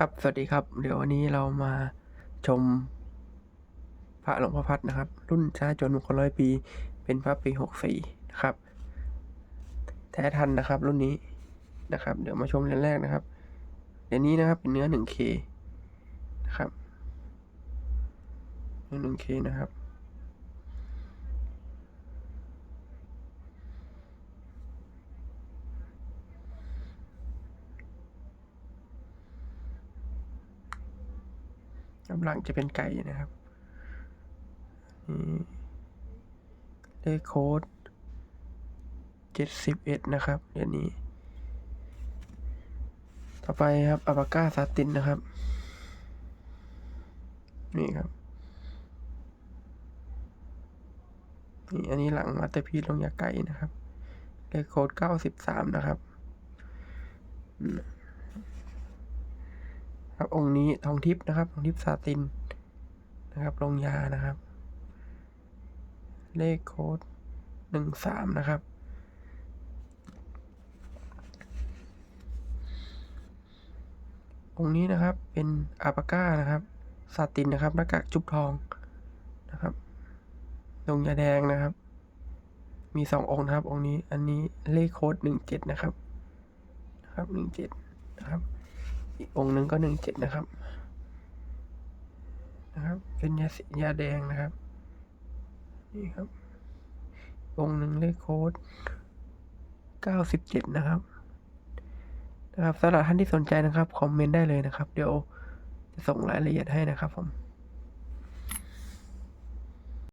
ครับ สวัสดีครับ เดี๋ยววันนี้เรามาชมพระหลวงพ่อพัดนะครับ รุ่นช้าจนมงคลร้อยปี เป็นพระปีหกสี่นะครับ แท้ทันนะครับ รุ่นนี้นะครับ เดี๋ยวมาชมเรื่องแรกนะครับเดี๋ยวนี้นะครับเป็นเนื้อหนึ่งเคนะครับเนื้อหนึ่งเคนะครับ กำลังจะเป็นไก่นะครับเลขโค้ดเจ็ดสิบเอ็ดนะครับเดี๋ยวนี้ ต่อไปครับอัปาก้าซาตินนะครับ นี่ครับนี่อันนี้หลังมาเตอร์พีลงยาไก่นะครับเลขโค้ดเก้าสิบสามนะครับ ครับองค์นี้ทองทิพย์นะครับทองทิพย์ซาตินนะครับลงยานะครับ เลขโค้ดหนึ่งสามนะครับ องค์นี้นะครับเป็นอาปาก้านะครับซาตินนะครับหน้ากากจุบทองนะครับลงยาแดงนะครับ มีสององค์นะครับ องค์นี้อันนี้เลขโค้ดหนึ่งเจ็ดนะครับนะครับหนึ่งเจ็ดนะครับ อีกองหนึ่งก็หนึ่งเจ็ดนะครับ นะครับ เป็นยาสียาแดงนะครับ นี่ครับ องหนึ่งเลขโค้ดเก้าสิบเจ็ดนะครับ นะครับสำหรับท่านที่สนใจนะครับ คอมเมนต์ได้เลยนะครับ เดี๋ยวจะส่งรายละเอียดให้นะครับผม